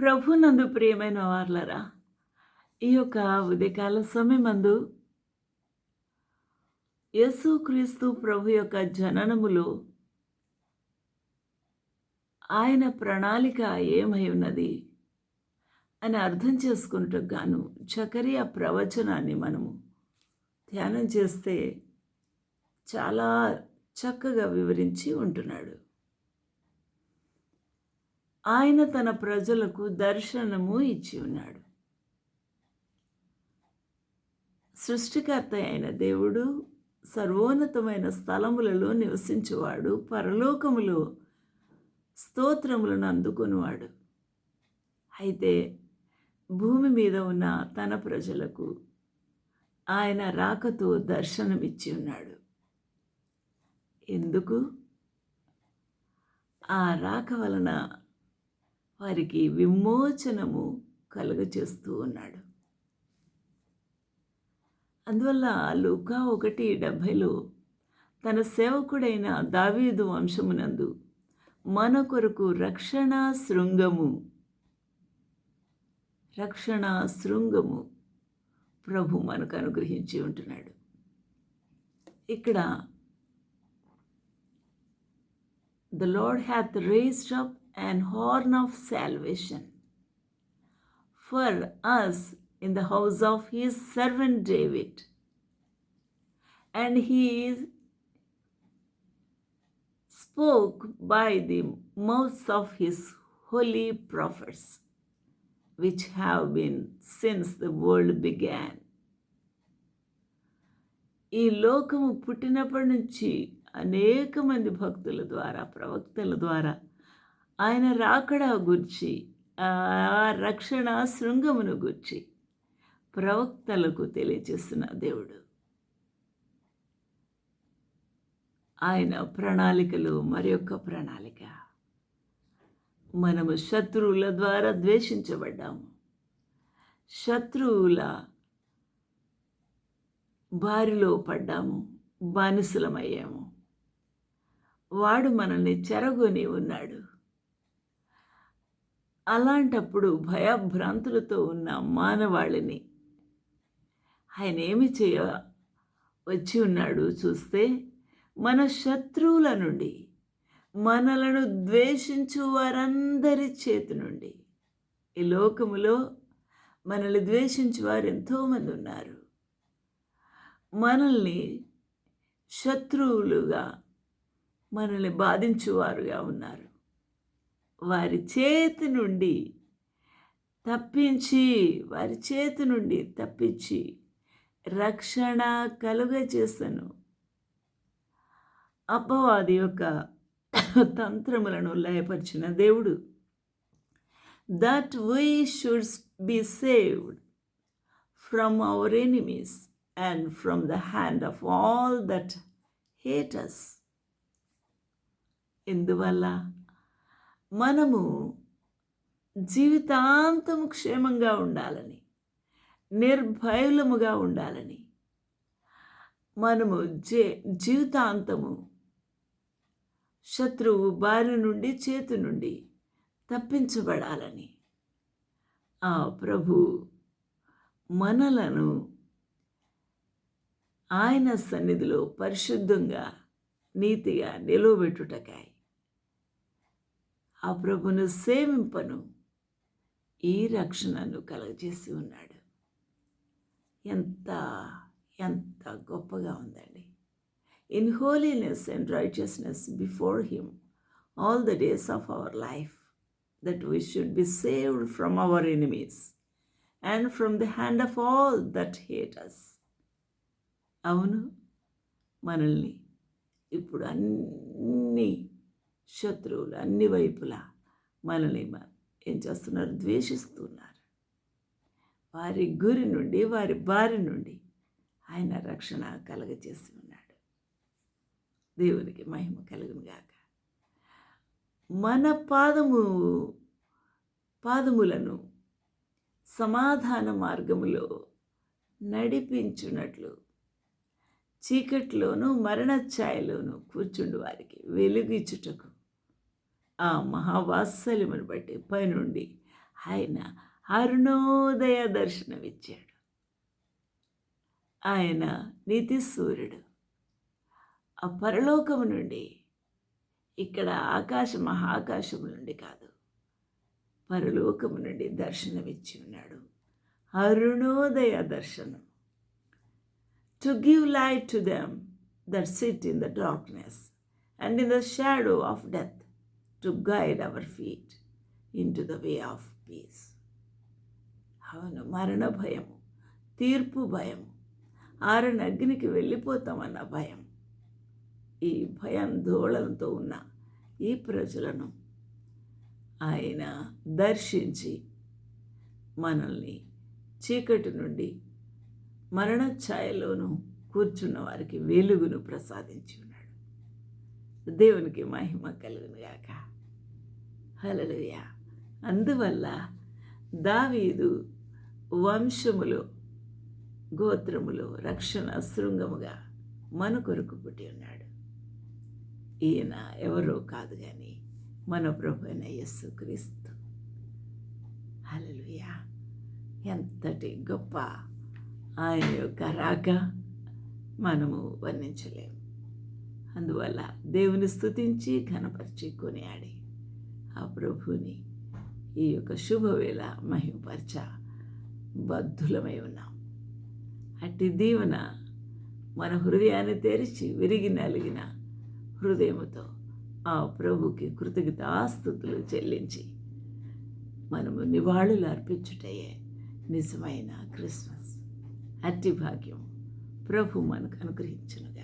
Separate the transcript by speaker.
Speaker 1: ప్రభు నందు ప్రియమైన వార్లరా ఈ యొక్క ఉదయకాల సమయమందు యేసుక్రీస్తు ప్రభు యొక్క జననములో ఆయన ప్రణాళిక ఏమై ఉన్నది అని అర్థం చేసుకున్నట్టు గాను చకరియా ప్రవచనాన్ని మనము ధ్యానం చేస్తే చాలా చక్కగా వివరించి ఉంటున్నాడు. ఆయన తన ప్రజలకు దర్శనము ఇచ్చి ఉన్నాడు. సృష్టికర్త అయిన దేవుడు సర్వోన్నతమైన స్థలములలో నివసించువాడు పరలోకములో స్తోత్రములను అందుకునివాడు. అయితే భూమి మీద ఉన్న తన ప్రజలకు ఆయన రాకతో దర్శనమిచ్చి ఉన్నాడు. ఎందుకు? ఆ రాక వలన వారికి విమోచనము కలుగచేస్తూ ఉన్నాడు. అందువల్ల లూకా ఒకటి డెబ్భైలో తన సేవకుడైన దావీదు వంశమునందు మన కొరకు రక్షణ శృంగము రక్షణ శృంగము ప్రభు మనకు అనుగ్రహించి ఉంటున్నాడు. ఇక్కడ the lord hath raised up an horn of salvation for us in the house of his servant David. And he spoke by the mouths of his holy prophets, which have been since the world began. ఈ లోకము పుట్టినప్పటి నుంచి అనేక మంది భక్తుల ద్వారా ప్రవక్తల ద్వారా ఆయన రాకడ గుర్చి ఆ రక్షణ శృంగమును గుర్చి ప్రవక్తలకు తెలియజేస్తున్న దేవుడు. ఆయన ప్రణాళికలు మరి యొక్క ప్రణాళిక. మనము శత్రువుల ద్వారా ద్వేషించబడ్డాము. శత్రువుల బారిలో పడ్డాము బానిసలమయ్యాము. వాడు మనల్ని చెరగొని ఉన్నాడు. అలాంటప్పుడు భయభ్రాంతులతో ఉన్న మానవాళిని ఆయన ఏమి చేయ వచ్చి ఉన్నాడు చూస్తే మన శత్రువుల నుండి మనలను ద్వేషించు వారందరి చేతి నుండి. ఈ లోకములో మనల్ని ద్వేషించు వారు ఎంతోమంది ఉన్నారు. మనల్ని శత్రువులుగా మనల్ని బాధించువారుగా ఉన్నారు. వారి చేతి నుండి తప్పించి వారి చేతి నుండి తప్పించి రక్షణ కలుగ చేసను. అపవాది యొక్క తంత్రములను లయపరిచిన దేవుడు. That we should be saved from our enemies and from the hand of all that hate us ఎందువల్ల? మనము జీవితాంతము క్షేమంగా ఉండాలని నిర్భయులముగా ఉండాలని మనము జే జీవితాంతము శత్రువు బారి నుండి చేతి నుండి తప్పించబడాలని. ఆ ప్రభు మనలను ఆయన సన్నిధిలో పరిశుద్ధంగా నీతిగా నిలువబెట్టుటకాయి. ఆ ప్రభును సేవింపను ఈ రక్షణను కలగజేసి ఉన్నాడు. ఎంత ఎంత గొప్పగా ఉందండి. In holiness and righteousness before him all the days of our life that we should be saved from our enemies and from the hand of all that hate us అవును మనల్ని ఇప్పుడు అన్నీ శత్రువులు అన్ని వైపులా మనల్ని ఏం చేస్తున్నారు? ద్వేషిస్తున్నారు. వారి గురి నుండి వారి బారి నుండి ఆయన రక్షణ కలగజేసి ఉన్నాడు. దేవునికి మహిమ కలుగునుగాక మన పాదము పాదములను సమాధాన మార్గములో నడిపించున్నట్లు చీకట్లోను మరణ ఛాయలోను కూర్చుండు వారికి వెలుగిచ్చుటకు ఆ మహావాత్సల్యమును బట్టి పైనుండి ఆయన అరుణోదయ దర్శనమిచ్చాడు. ఆయన నీతి సూర్యుడు. ఆ పరలోకము నుండి ఇక్కడ ఆకాశ మహాకాశం నుండి కాదు పరలోకము నుండి దర్శనమిచ్చి ఉన్నాడు. అరుణోదయ దర్శనం. To give light to them that sit in the darkness and in the shadow of death to guide our feet into the the way of peace అవును మరణ భయము తీర్పు భయము ఆరణ అగ్నికి వెళ్ళిపోతామన్న భయం. ఈ భయాందోళనతో ఉన్న ఈ ప్రజలను ఆయన దర్శించి మనల్ని చీకటి నుండి మరణ ఛాయలోను కూర్చున్న వారికి వెలుగును ప్రసాదించి దేవునికి మహిమ కలుగునుగాక హలలుయ అందువల్ల దావీదు వంశములో గోత్రములో రక్షణ శృంగముగా మన కొరకు పుట్టి ఉన్నాడు. ఈయన ఎవరో కాదు కానీ మన ప్రభు అయిన యస్సు క్రీస్తు. హలలుయా ఎంతటి గొప్ప ఆయన యొక్క రాక మనము వర్ణించలేము. అందువల్ల దేవుని స్థుతించి ఘనపరిచి కొనియాడి. ఆ ప్రభుని ఈ యొక్క శుభవేళ మహిమపరచ బద్ధులమై ఉన్నాం. అట్టి దీవెన మన హృదయాన్ని తెరిచి విరిగి నలిగిన హృదయముతో ఆ ప్రభుకి కృతజ్ఞతాస్థుతులు చెల్లించి మనము నివాళులు అర్పించుటయే నిజమైన క్రిస్మస్. అట్టి భాగ్యం ప్రభు మనకు అనుగ్రహించినది.